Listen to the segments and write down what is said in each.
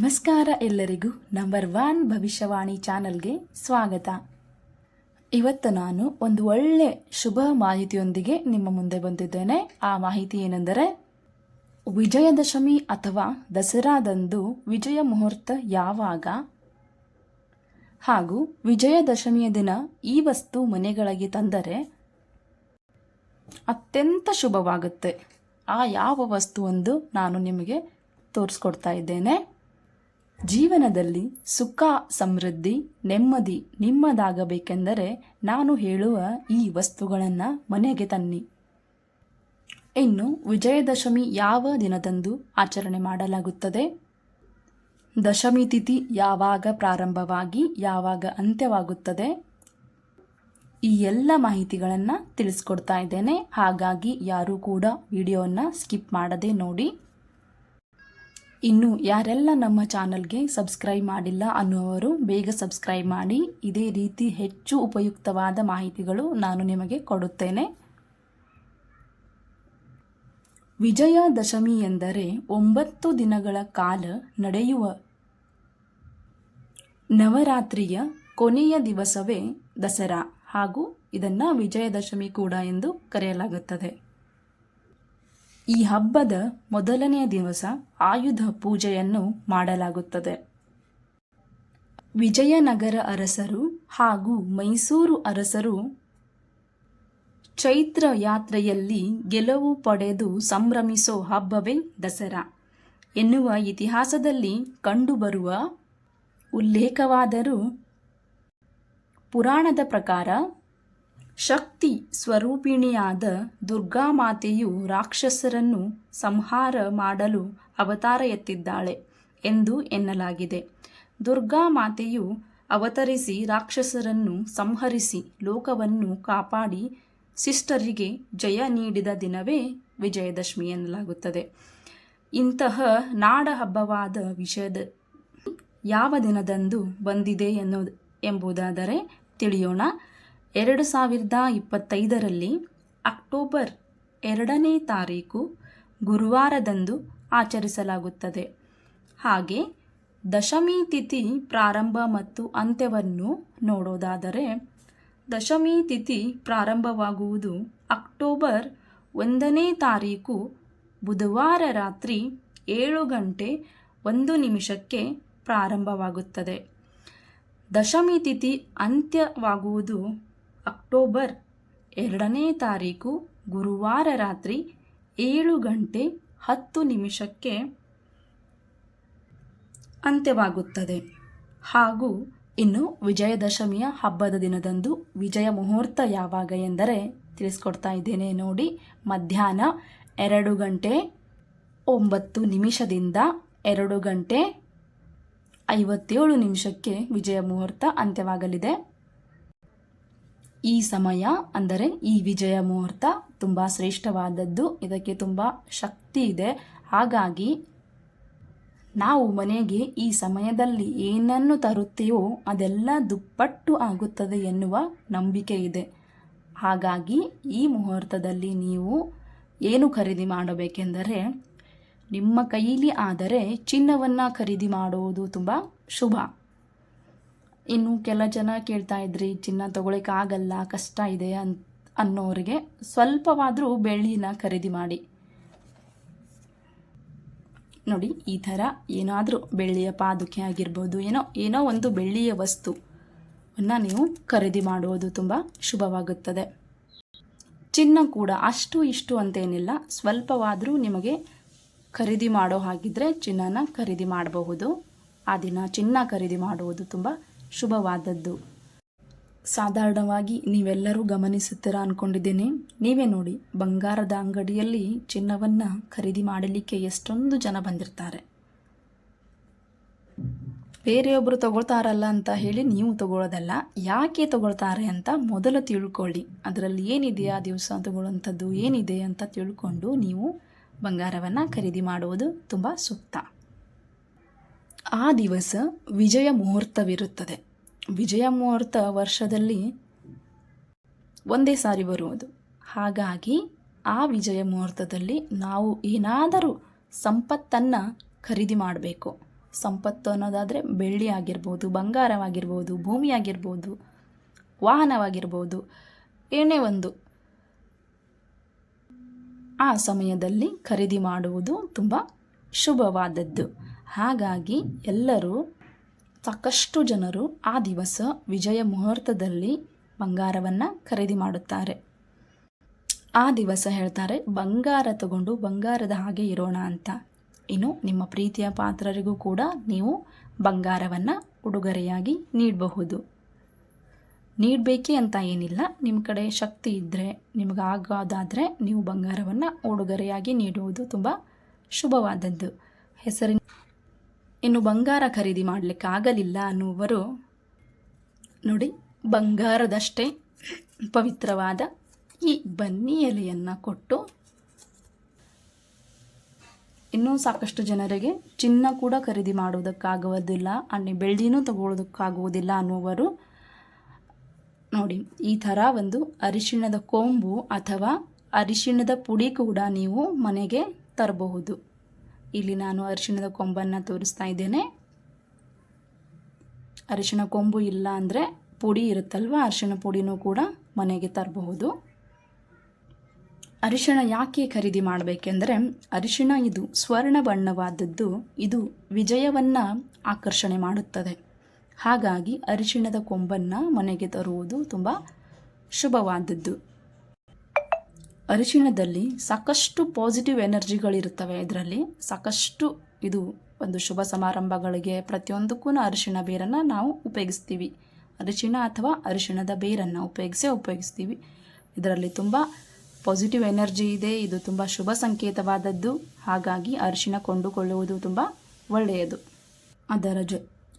ನಮಸ್ಕಾರ ಎಲ್ಲರಿಗೂ number one ಭವಿಷ್ಯವಾಣಿ ಚಾನಲ್ಗೆ ಸ್ವಾಗತ. ಇವತ್ತು ನಾನು ಒಂದು ಒಳ್ಳೆ ಶುಭ ಮಾಹಿತಿಯೊಂದಿಗೆ ನಿಮ್ಮ ಮುಂದೆ ಬಂದಿದ್ದೇನೆ. ಆ ಮಾಹಿತಿ ಏನೆಂದರೆ, ವಿಜಯದಶಮಿ ಅಥವಾ ದಸರಾದಂದು ವಿಜಯ ಮುಹೂರ್ತ ಯಾವಾಗ? ಹಾಗೂ ವಿಜಯದಶಮಿಯ ದಿನ ಈ ವಸ್ತು ಮನೆಗಳಿಗೆ ತಂದರೆ ಅತ್ಯಂತ ಶುಭವಾಗುತ್ತೆ. ಆ ಯಾವ ವಸ್ತುವೊಂದು ನಾನು ನಿಮಗೆ ತೋರಿಸ್ಕೊಡ್ತಾ ಇದ್ದೇನೆ. ಜೀವನದಲ್ಲಿ ಸುಖ, ಸಮೃದ್ಧಿ, ನೆಮ್ಮದಿ ನಿಮ್ಮದಾಗಬೇಕೆಂದರೆ ನಾನು ಹೇಳುವ ಈ ವಸ್ತುಗಳನ್ನು ಮನೆಗೆ ತನ್ನಿ. ಇನ್ನು ವಿಜಯದಶಮಿ ಯಾವ ದಿನದಂದು ಆಚರಣೆ ಮಾಡಲಾಗುತ್ತದೆ? ದಶಮಿ ತಿಥಿ ಯಾವಾಗ ಪ್ರಾರಂಭವಾಗಿ ಯಾವಾಗ ಅಂತ್ಯವಾಗುತ್ತದೆ? ಈ ಎಲ್ಲ ಮಾಹಿತಿಗಳನ್ನು ತಿಳಿಸ್ಕೊಡ್ತಾ ಇದ್ದೇನೆ. ಹಾಗಾಗಿ ಯಾರೂ ಕೂಡ ವಿಡಿಯೋವನ್ನು ಸ್ಕಿಪ್ ಮಾಡದೆ ನೋಡಿ. ಇನ್ನು ಯಾರೆಲ್ಲ ನಮ್ಮ ಚಾನಲ್ಗೆ ಸಬ್ಸ್ಕ್ರೈಬ್ ಮಾಡಿಲ್ಲ ಅನ್ನುವರು ಬೇಗ ಸಬ್ಸ್ಕ್ರೈಬ್ ಮಾಡಿ. ಇದೇ ರೀತಿ ಹೆಚ್ಚು ಉಪಯುಕ್ತವಾದ ಮಾಹಿತಿಗಳು ನಾನು ನಿಮಗೆ ಕೊಡುತ್ತೇನೆ. ವಿಜಯದಶಮಿ ಎಂದರೆ ಒಂಬತ್ತು ದಿನಗಳ ಕಾಲ ನಡೆಯುವ ನವರಾತ್ರಿಯ ಕೊನೆಯ ದಿವಸವೇ ದಸರಾ ಹಾಗೂ ಇದನ್ನು ವಿಜಯದಶಮಿ ಕೂಡ ಎಂದು ಕರೆಯಲಾಗುತ್ತದೆ. ಈ ಹಬ್ಬದ ಮೊದಲನೆಯ ದಿವಸ ಆಯುಧ ಪೂಜೆಯನ್ನು ಮಾಡಲಾಗುತ್ತದೆ. ವಿಜಯನಗರ ಅರಸರು ಹಾಗೂ ಮೈಸೂರು ಅರಸರು ಚೈತ್ರ ಯಾತ್ರೆಯಲ್ಲಿ ಗೆಲುವು ಪಡೆದು ಸಂಭ್ರಮಿಸೋ ಹಬ್ಬವೇ ದಸರಾ ಎನ್ನುವ ಇತಿಹಾಸದಲ್ಲಿ ಕಂಡುಬರುವ ಉಲ್ಲೇಖವಾದರೂ ಪುರಾಣದ ಪ್ರಕಾರ ಶಕ್ತಿ ಸ್ವರೂಪಿಣಿಯಾದ ದುರ್ಗಾಮಾತೆಯು ರಾಕ್ಷಸರನ್ನು ಸಂಹಾರ ಮಾಡಲು ಅವತಾರ ಎತ್ತಿದ್ದಾಳೆ ಎಂದು ಎನ್ನಲಾಗಿದೆ. ದುರ್ಗಾಮಾತೆಯು ಅವತರಿಸಿ ರಾಕ್ಷಸರನ್ನು ಸಂಹರಿಸಿ ಲೋಕವನ್ನು ಕಾಪಾಡಿ ಸಿಸ್ಟರಿಗೆ ಜಯ ನೀಡಿದ ದಿನವೇ ವಿಜಯದಶಮಿ ಎನ್ನಲಾಗುತ್ತದೆ. ಇಂತಹ ನಾಡ ಹಬ್ಬವಾದ ವಿಷಯದ ಯಾವ ದಿನದಂದು ಬಂದಿದೆ ಎನ್ನು ಎಂಬುದಾದರೆ ತಿಳಿಯೋಣ. ಎರಡು ಸಾವಿರದ ಇಪ್ಪತ್ತೈದರಲ್ಲಿ ಅಕ್ಟೋಬರ್ ಎರಡನೇ ತಾರೀಕು ಗುರುವಾರದಂದು ಆಚರಿಸಲಾಗುತ್ತದೆ. ಹಾಗೆ ದಶಮಿ ತಿಥಿ ಪ್ರಾರಂಭ ಮತ್ತು ಅಂತ್ಯವನ್ನು ನೋಡೋದಾದರೆ ದಶಮಿ ತಿಥಿ ಪ್ರಾರಂಭವಾಗುವುದು ಅಕ್ಟೋಬರ್ ಒಂದನೇ ತಾರೀಕು ಬುಧವಾರ ರಾತ್ರಿ ಏಳು ಗಂಟೆ ಒಂದು ನಿಮಿಷಕ್ಕೆ ಪ್ರಾರಂಭವಾಗುತ್ತದೆ. ದಶಮಿ ತಿಥಿ ಅಂತ್ಯವಾಗುವುದು ಅಕ್ಟೋಬರ್ ಎರಡನೇ ತಾರೀಕು ಗುರುವಾರ ರಾತ್ರಿ ಏಳು ಗಂಟೆ ಹತ್ತು ನಿಮಿಷಕ್ಕೆ ಅಂತ್ಯವಾಗುತ್ತದೆ. ಹಾಗೂ ಇನ್ನು ವಿಜಯದಶಮಿಯ ಹಬ್ಬದ ದಿನದಂದು ವಿಜಯ ಮುಹೂರ್ತ ಯಾವಾಗ ಎಂದರೆ ತಿಳಿಸ್ಕೊಡ್ತಾ ಇದ್ದೇನೆ ನೋಡಿ. ಮಧ್ಯಾಹ್ನ ಎರಡು ಗಂಟೆ ಒಂಬತ್ತು ನಿಮಿಷದಿಂದ ಎರಡು ಗಂಟೆ ಐವತ್ತೇಳು ನಿಮಿಷಕ್ಕೆ ವಿಜಯ ಮುಹೂರ್ತ ಅಂತ್ಯವಾಗಲಿದೆ. ಈ ಸಮಯ ಅಂದರೆ ಈ ವಿಜಯ ಮುಹೂರ್ತ ತುಂಬ ಶ್ರೇಷ್ಠವಾದದ್ದು. ಇದಕ್ಕೆ ತುಂಬ ಶಕ್ತಿ ಇದೆ. ಹಾಗಾಗಿ ನಾವು ಮನೆಗೆ ಈ ಸಮಯದಲ್ಲಿ ಏನನ್ನು ತರುತ್ತೆಯೋ ಅದೆಲ್ಲ ದುಪ್ಪಟ್ಟು ಆಗುತ್ತದೆ ಎನ್ನುವ ನಂಬಿಕೆ ಇದೆ. ಹಾಗಾಗಿ ಈ ಮುಹೂರ್ತದಲ್ಲಿ ನೀವು ಏನು ಖರೀದಿ ಮಾಡಬೇಕೆಂದರೆ, ನಿಮ್ಮ ಕೈಲಿ ಆದರೆ ಚಿನ್ನವನ್ನು ಖರೀದಿ ಮಾಡುವುದು ತುಂಬ ಶುಭ. ಇನ್ನು ಕೆಲ ಜನ ಕೇಳ್ತಾ ಇದ್ರಿ, ಚಿನ್ನ ತಗೊಳಕ್ಕಾಗಲ್ಲ ಕಷ್ಟ ಇದೆ ಅಂತ ಅನ್ನೋರಿಗೆ ಸ್ವಲ್ಪವಾದರೂ ಬೆಳ್ಳಿನ ಖರೀದಿ ಮಾಡಿ. ನೋಡಿ, ಈ ಥರ ಏನಾದರೂ ಬೆಳ್ಳಿಯ ಪಾದುಕೆ ಆಗಿರ್ಬೋದು, ಏನೋ ಏನೋ ಒಂದು ಬೆಳ್ಳಿಯ ವಸ್ತುವನ್ನು ನೀವು ಖರೀದಿ ಮಾಡುವುದು ತುಂಬ ಶುಭವಾಗುತ್ತದೆ. ಚಿನ್ನ ಕೂಡ ಅಷ್ಟು ಇಷ್ಟು ಅಂತೇನಿಲ್ಲ, ಸ್ವಲ್ಪವಾದರೂ ನಿಮಗೆ ಖರೀದಿ ಮಾಡೋ ಹಾಗಿದ್ರೆ ಚಿನ್ನನ ಖರೀದಿ ಮಾಡಬಹುದು. ಆ ದಿನ ಚಿನ್ನ ಖರೀದಿ ಮಾಡುವುದು ತುಂಬ ಶುಭವಾದದ್ದು. ಸಾಧಾರಣವಾಗಿ ನೀವೆಲ್ಲರೂ ಗಮನಿಸುತ್ತೀರಾ ಅಂದ್ಕೊಂಡಿದ್ದೇನೆ ನೀವೇ ನೋಡಿ, ಬಂಗಾರದ ಅಂಗಡಿಯಲ್ಲಿ ಚಿನ್ನವನ್ನು ಖರೀದಿ ಮಾಡಲಿಕ್ಕೆ ಎಷ್ಟೊಂದು ಜನ ಬಂದಿರ್ತಾರೆ. ಬೇರೆಯೊಬ್ಬರು ತಗೊಳ್ತಾರಲ್ಲ ಅಂತ ಹೇಳಿ ನೀವು ತಗೊಳ್ಳೋದಲ್ಲ, ಯಾಕೆ ತಗೊಳ್ತಾರೆ ಅಂತ ಮೊದಲು ತಿಳ್ಕೊಳ್ಳಿ. ಅದರಲ್ಲಿ ಏನಿದೆಯಾ ದಿವಸ ತಗೊಳ್ಳುವಂಥದ್ದು, ಏನಿದೆ ಅಂತ ತಿಳ್ಕೊಂಡು ನೀವು ಬಂಗಾರವನ್ನು ಖರೀದಿ ಮಾಡುವುದು ತುಂಬ ಸೂಕ್ತ. ಆ ದಿವಸ ವಿಜಯ ಮುಹೂರ್ತವಿರುತ್ತದೆ. ವಿಜಯ ಮುಹೂರ್ತ ವರ್ಷದಲ್ಲಿ ಒಂದೇ ಸಾರಿ ಬರುವುದು. ಹಾಗಾಗಿ ಆ ವಿಜಯ ಮುಹೂರ್ತದಲ್ಲಿ ನಾವು ಏನಾದರೂ ಸಂಪತ್ತನ್ನು ಖರೀದಿ ಮಾಡಬೇಕು. ಸಂಪತ್ತು ಅನ್ನೋದಾದರೆ ಬೆಳ್ಳಿ ಆಗಿರ್ಬೋದು, ಬಂಗಾರವಾಗಿರ್ಬೋದು ಭೂಮಿ ಆಗಿರ್ಬೋದು ವಾಹನವಾಗಿರ್ಬೋದು, ಏನೇ ಒಂದು. ಆ ಸಮಯದಲ್ಲಿ ಖರೀದಿ ಮಾಡುವುದು ತುಂಬ ಶುಭವಾದದ್ದು. ಹಾಗಾಗಿ ಎಲ್ಲರೂ ಸಾಕಷ್ಟು ಜನರು ಆ ದಿವಸ ವಿಜಯ ಮುಹೂರ್ತದಲ್ಲಿ ಬಂಗಾರವನ್ನು ಖರೀದಿ ಮಾಡುತ್ತಾರೆ. ಆ ದಿವಸ ಹೇಳ್ತಾರೆ, ಬಂಗಾರ ತಗೊಂಡು ಬಂಗಾರದ ಹಾಗೆ ಇರೋಣ ಅಂತ. ಇನ್ನು ನಿಮ್ಮ ಪ್ರೀತಿಯ ಪಾತ್ರರಿಗೂ ಕೂಡ ನೀವು ಬಂಗಾರವನ್ನು ಉಡುಗೊರೆಯಾಗಿ ನೀಡಬಹುದು. ನೀಡಬೇಕೇ ಅಂತ ಏನಿಲ್ಲ ನಿಮ್ಮ ಕಡೆ ಶಕ್ತಿ ಇದ್ದರೆ ನಿಮಗಾಗೋದಾದರೆ ನೀವು ಬಂಗಾರವನ್ನು ಉಡುಗೊರೆಯಾಗಿ ನೀಡುವುದು ತುಂಬ ಶುಭವಾದದ್ದು. ಹೆಸರಿನ ಇನ್ನು ಬಂಗಾರ ಖರೀದಿ ಮಾಡಲಿಕ್ಕೆ ಆಗಲಿಲ್ಲ ಅನ್ನುವರು ನೋಡಿ, ಬಂಗಾರದಷ್ಟೇ ಪವಿತ್ರವಾದ ಈ ಬನ್ನಿ ಎಲೆಯನ್ನು ಕೊಟ್ಟು ಇನ್ನೂ ಸಾಕಷ್ಟು ಜನರಿಗೆ ಚಿನ್ನ ಕೂಡ ಖರೀದಿ ಮಾಡುವುದಕ್ಕಾಗುವುದಿಲ್ಲ, ಅನ್ನಿ ಬೆಳ್ಳಿನೂ ತಗೊಳ್ಳೋದಕ್ಕಾಗುವುದಿಲ್ಲ ಅನ್ನುವರು ನೋಡಿ, ಈ ಥರ ಒಂದು ಅರಿಶಿಣದ ಕೊಂಬು ಅಥವಾ ಅರಿಶಿಣದ ಪುಡಿ ಕೂಡ ನೀವು ಮನೆಗೆ ತರಬಹುದು. ಇಲ್ಲಿ ನಾನು ಅರಿಶಿಣದ ಕೊಂಬನ್ನು ತೋರಿಸ್ತಾ ಇದ್ದೇನೆ. ಅರಿಶಿಣ ಕೊಂಬು ಇಲ್ಲ ಅಂದರೆ ಪುಡಿ ಇರುತ್ತಲ್ವ? ಅರಿಶಿನ ಪುಡಿನೂ ಕೂಡ ಮನೆಗೆ ತರಬಹುದು. ಅರಿಶಿಣ ಯಾಕೆ ಖರೀದಿ ಮಾಡಬೇಕೆಂದರೆ, ಅರಿಶಿಣ ಇದು ಸ್ವರ್ಣ ಬಣ್ಣವಾದದ್ದು, ಇದು ವಿಜಯವನ್ನು ಆಕರ್ಷಣೆ ಮಾಡುತ್ತದೆ. ಹಾಗಾಗಿ ಅರಿಶಿಣದ ಕೊಂಬನ್ನು ಮನೆಗೆ ತರುವುದು ತುಂಬ ಶುಭವಾದದ್ದು. ಅರಿಶಿಣದಲ್ಲಿ ಸಾಕಷ್ಟು ಪಾಸಿಟಿವ್ ಎನರ್ಜಿಗಳಿರುತ್ತವೆ. ಇದರಲ್ಲಿ ಸಾಕಷ್ಟು ಇದು ಒಂದು ಶುಭ ಸಮಾರಂಭಗಳಿಗೆ ಪ್ರತಿಯೊಂದಕ್ಕೂ ಅರಿಶಿಣ ಬೇರನ್ನು ನಾವು ಉಪಯೋಗಿಸ್ತೀವಿ. ಅರಿಶಿಣ ಅಥವಾ ಅರಿಶಿಣದ ಬೇರನ್ನು ಉಪಯೋಗಿಸೇ ಉಪಯೋಗಿಸ್ತೀವಿ. ಇದರಲ್ಲಿ ತುಂಬ ಪಾಸಿಟಿವ್ ಎನರ್ಜಿ ಇದೆ. ಇದು ತುಂಬ ಶುಭ ಸಂಕೇತವಾದದ್ದು. ಹಾಗಾಗಿ ಅರಿಶಿಣ ಕೊಂಡುಕೊಳ್ಳುವುದು ತುಂಬ ಒಳ್ಳೆಯದು. ಅದರ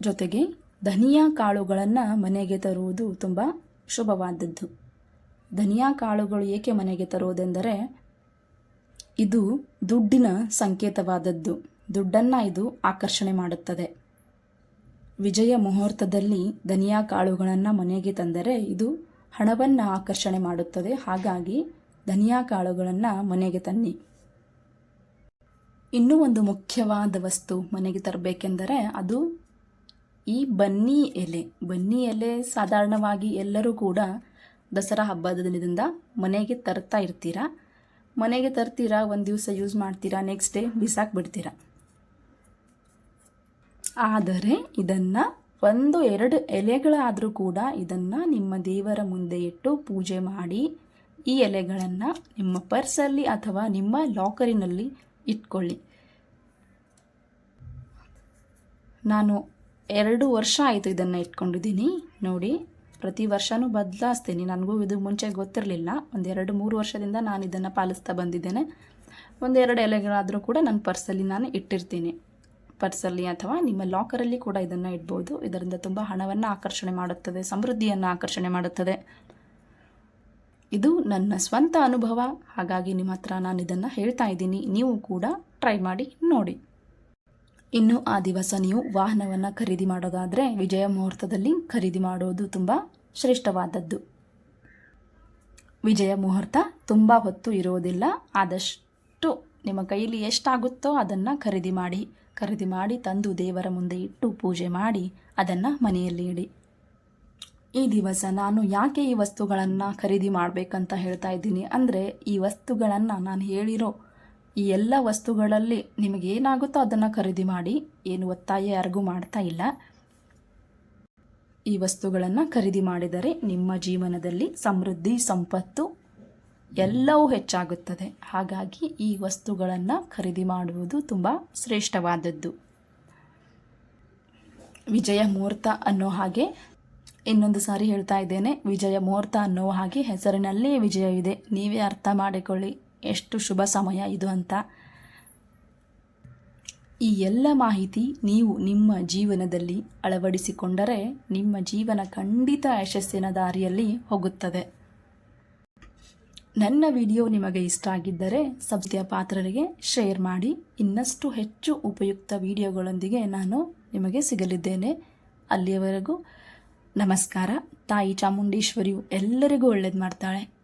ಜೊತೆಗೆ ಧನಿಯಾ ಕಾಳುಗಳನ್ನು ಮನೆಗೆ ತರುವುದು ತುಂಬ ಶುಭವಾದದ್ದು. ಧನಿಯಾ ಕಾಳುಗಳು ಏಕೆ ಮನೆಗೆ ತರುವುದೆಂದರೆ ಇದು ದುಡ್ಡಿನ ಸಂಕೇತವಾದದ್ದು. ದುಡ್ಡನ್ನು ಇದು ಆಕರ್ಷಣೆ ಮಾಡುತ್ತದೆ. ವಿಜಯ ಮುಹೂರ್ತದಲ್ಲಿ ಧನಿಯಾ ಕಾಳುಗಳನ್ನು ಮನೆಗೆ ತಂದರೆ ಇದು ಹಣವನ್ನು ಆಕರ್ಷಣೆ ಮಾಡುತ್ತದೆ. ಹಾಗಾಗಿ ಧನಿಯಾ ಕಾಳುಗಳನ್ನು ಮನೆಗೆ ತನ್ನಿ. ಇನ್ನೂ ಒಂದು ಮುಖ್ಯವಾದ ವಸ್ತು ಮನೆಗೆ ತರಬೇಕೆಂದರೆ ಅದು ಈ ಬನ್ನಿ ಎಲೆ. ಬನ್ನಿ ಎಲೆ ಸಾಧಾರಣವಾಗಿ ಎಲ್ಲರೂ ಕೂಡ ದಸರಾ ಹಬ್ಬದ ದಿನದಿಂದ ಮನೆಗೆ ತರ್ತಾ ಇರ್ತೀರಾ? ಮನೆಗೆ ತರ್ತೀರಾ? ಒಂದು ದಿವಸ ಯೂಸ್ ಮಾಡ್ತೀರಾ? ನೆಕ್ಸ್ಟ್ ಡೇ ಬಿಸಾಕ್ಬಿಡ್ತೀರಾ ಆದರೆ ಇದನ್ನು ಒಂದು ಎರಡು ಎಲೆಗಳಾದರೂ ಕೂಡ ಇದನ್ನು ನಿಮ್ಮ ದೇವರ ಮುಂದೆ ಇಟ್ಟು ಪೂಜೆ ಮಾಡಿ ಈ ಎಲೆಗಳನ್ನು ನಿಮ್ಮ ಪರ್ಸಲ್ಲಿ ಅಥವಾ ನಿಮ್ಮ ಲಾಕರಿನಲ್ಲಿ ಇಟ್ಕೊಳ್ಳಿ. ನಾನು ಎರಡು ವರ್ಷ ಆಯಿತು ಇದನ್ನು ಇಟ್ಕೊಂಡಿದ್ದೀನಿ. ನೋಡಿ ಪ್ರತಿ ವರ್ಷವೂ ಬದಲಾಯಿಸ್ತೀನಿ ನನಗೂ ಇದು ಮುಂಚೆ ಗೊತ್ತಿರಲಿಲ್ಲ. ಒಂದೆರಡು ಮೂರು ವರ್ಷದಿಂದ ನಾನು ಇದನ್ನು ಪಾಲಿಸ್ತಾ ಬಂದಿದ್ದೇನೆ. ಒಂದೆರಡು ಎಲೆಗಳಾದರೂ ಕೂಡ ನನ್ನ ಪರ್ಸಲ್ಲಿ ನಾನು ಇಟ್ಟಿರ್ತೀನಿ. ಪರ್ಸಲ್ಲಿ ಅಥವಾ ನಿಮ್ಮ ಲಾಕರಲ್ಲಿ ಕೂಡ ಇದನ್ನು ಇಡ್ಬೋದು. ಇದರಿಂದ ತುಂಬ ಹಣವನ್ನು ಆಕರ್ಷಣೆ ಮಾಡುತ್ತದೆ, ಸಮೃದ್ಧಿಯನ್ನು ಆಕರ್ಷಣೆ ಮಾಡುತ್ತದೆ. ಇದು ನನ್ನ ಸ್ವಂತ ಅನುಭವ. ಹಾಗಾಗಿ ನಿಮ್ಮ ಹತ್ರ ನಾನು ಇದನ್ನು ಹೇಳ್ತಾ ಇದ್ದೀನಿ. ನೀವು ಕೂಡ ಟ್ರೈ ಮಾಡಿ ನೋಡಿ. ಇನ್ನು ಆ ದಿವಸ ನೀವು ವಾಹನವನ್ನು ಖರೀದಿ ಮಾಡೋದಾದರೆ ವಿಜಯ ಮುಹೂರ್ತದಲ್ಲಿ ಖರೀದಿ ಮಾಡೋದು ತುಂಬ ಶ್ರೇಷ್ಠವಾದದ್ದು. ವಿಜಯ ಮುಹೂರ್ತ ತುಂಬ ಹೊತ್ತು ಇರುವುದಿಲ್ಲ ಆದಷ್ಟು ನಿಮ್ಮ ಕೈಯಲ್ಲಿ ಎಷ್ಟಾಗುತ್ತೋ ಅದನ್ನು ಖರೀದಿ ಮಾಡಿ ಖರೀದಿ ಮಾಡಿ ತಂದು ದೇವರ ಮುಂದೆ ಇಟ್ಟು ಪೂಜೆ ಮಾಡಿ ಅದನ್ನು ಮನೆಯಲ್ಲಿ ಇಡಿ. ಈ ದಿವಸ ನಾನು ಯಾಕೆ ಈ ವಸ್ತುಗಳನ್ನು ಖರೀದಿ ಮಾಡಬೇಕಂತ ಹೇಳ್ತಾ ಇದ್ದೀನಿ ಅಂದರೆ ಈ ವಸ್ತುಗಳನ್ನು ನಾನು ಹೇಳಿರೋ ಈ ಎಲ್ಲ ವಸ್ತುಗಳಲ್ಲಿ ನಿಮಗೆ ಏನಾಗುತ್ತೋ ಅದನ್ನು ಖರೀದಿ ಮಾಡಿ, ಏನು ಒತ್ತಾಯ ಯಾರಿಗೂ ಮಾಡ್ತಾ ಇಲ್ಲ. ಈ ವಸ್ತುಗಳನ್ನು ಖರೀದಿ ಮಾಡಿದರೆ ನಿಮ್ಮ ಜೀವನದಲ್ಲಿ ಸಮೃದ್ಧಿ, ಸಂಪತ್ತು ಎಲ್ಲವೂ ಹೆಚ್ಚಾಗುತ್ತದೆ. ಹಾಗಾಗಿ ಈ ವಸ್ತುಗಳನ್ನು ಖರೀದಿ ಮಾಡುವುದು ತುಂಬ ಶ್ರೇಷ್ಠವಾದದ್ದು. ವಿಜಯ ಮುಹೂರ್ತ ಅನ್ನೋ ಹಾಗೆ ಇನ್ನೊಂದು ಸಾರಿ ಹೇಳ್ತಾ ಇದ್ದೇನೆ. ವಿಜಯ ಮುಹೂರ್ತ ಅನ್ನೋ ಹಾಗೆ ಹೆಸರಿನಲ್ಲೇ ವಿಜಯವಿದೆ. ನೀವೇ ಅರ್ಥ ಮಾಡಿಕೊಳ್ಳಿ. ಎಷ್ಟು ಶುಭ ಸಮಯ ಇದು ಅಂತ. ಈ ಎಲ್ಲ ಮಾಹಿತಿ ನೀವು ನಿಮ್ಮ ಜೀವನದಲ್ಲಿ ಅಳವಡಿಸಿಕೊಂಡರೆ ನಿಮ್ಮ ಜೀವನ ಖಂಡಿತ ಯಶಸ್ಸಿನ ದಾರಿಯಲ್ಲಿ ಹೋಗುತ್ತದೆ. ನನ್ನ ವಿಡಿಯೋ ನಿಮಗೆ ಇಷ್ಟ ಆಗಿದ್ದರೆ ಸಬ್ಸ್ಯ ಪಾತ್ರರಿಗೆ ಶೇರ್ ಮಾಡಿ. ಇನ್ನಷ್ಟು ಹೆಚ್ಚು ಉಪಯುಕ್ತ ವಿಡಿಯೋಗಳೊಂದಿಗೆ ನಾನು ನಿಮಗೆ ಸಿಗಲಿದ್ದೇನೆ. ಅಲ್ಲಿಯವರೆಗೂ ನಮಸ್ಕಾರ. ತಾಯಿ ಚಾಮುಂಡೇಶ್ವರಿಯು ಎಲ್ಲರಿಗೂ ಒಳ್ಳೇದು ಮಾಡ್ತಾಳೆ.